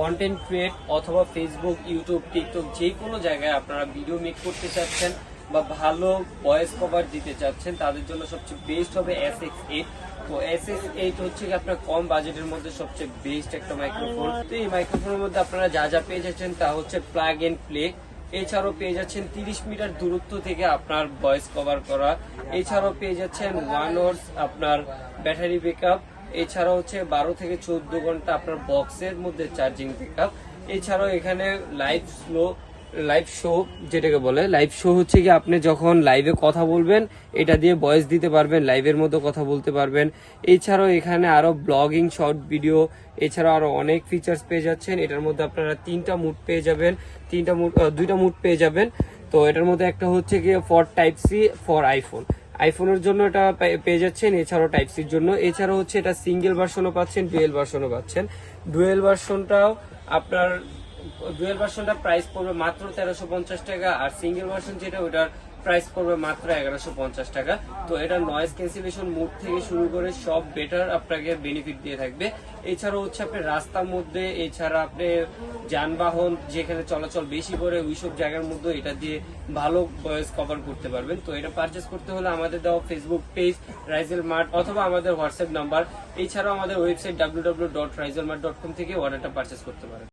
Content create অথবা Facebook YouTube TikTok যে কোনো জায়গায় আপনারা ভিডিও মেক করতে চাচ্ছেন বা ভালো ভয়েস কভার দিতে চাচ্ছেন, তাদের জন্য সবচেয়ে বেস্ট হবে এস এক্স এইট তো এস এক্স এইট হচ্ছে কি আপনার কম বাজেটের মধ্যে সবচেয়ে বেস্ট একটা মাইক্রোফোন তো এই মাইক্রোফোনের মধ্যে আপনারা যা যা পেয়ে যাচ্ছেন তা হচ্ছে প্লাগ এন্ড প্লে এছাড়াও পেয়ে যাচ্ছেন তিরিশ মিটার দূরত্ব থেকে আপনার ভয়েস কভার করা। এছাড়াও পেয়ে যাচ্ছেন ওয়ান আওয়ার্স আপনার ব্যাটারি ব্যাকআপ এছাড়াও হচ্ছে বারো থেকে চোদ্দ ঘণ্টা আপনার বক্সের মধ্যে চার্জিং ব্যাকআপ এছাড়াও এখানে লাইভ স্লো লাইভ শো যেটাকে বলে লাইভ শো হচ্ছে কি আপনি যখন লাইভে কথা বলবেন, এটা দিয়ে ভয়েস দিতে পারবেন লাইভের মতো কথা বলতে পারবেন। এছাড়াও এখানে আরও ব্লগিং শর্ট ভিডিও এছাড়াও আরও অনেক ফিচার্স পেয়ে যাচ্ছেন। এটার মধ্যে আপনারা তিনটা মুড পেয়ে যাবেন, তিনটা মুড দুইটা মুড পেয়ে যাবেন। তো এটার মধ্যে একটা হচ্ছে গিয়ে for type C for iPhone আইফোনের জন্য এটা পেয়ে যাচ্ছেন, এছাড়াও টাইপ সির জন্য। এছাড়াও হচ্ছে এটা সিঙ্গেল ভার্সনও পাচ্ছেন ডুয়েল ভার্সনও পাচ্ছেন। ডুয়েল ভার্সনটাও আপনার ডুয়েল ভার্সনটা প্রাইস পড়বে মাত্র তেরোশো পঞ্চাশ টাকা আর সিঙ্গেল ভার্সন যেটা, ওটার প্রাইস পড়বে মাত্র এগারোশো পঞ্চাশ টাকা। তো এটা নয়েজ ক্যান্সেলেশন মুড থেকে শুরু করে সব বেটার আপনাকে বেনিফিট দিয়ে থাকবে। এছাড়াও হচ্ছে আপনি রাস্তার মধ্যে, এছাড়া আপনি যানবাহন, যেখানে চলাচল বেশি করে, ওইসব জায়গার মধ্যে এটা দিয়ে ভালো ভয়েস কভার করতে পারবেন। তো এটা পারচেস করতে হলে আমাদের দেওয়া ফেসবুক পেজ রাইজেল মার্ট অথবা আমাদের হোয়াটসঅ্যাপ নাম্বার এছাড়াও আমাদের website W dot raizel mart dot com থেকে অর্ডারটা পারচেস করতে পারেন।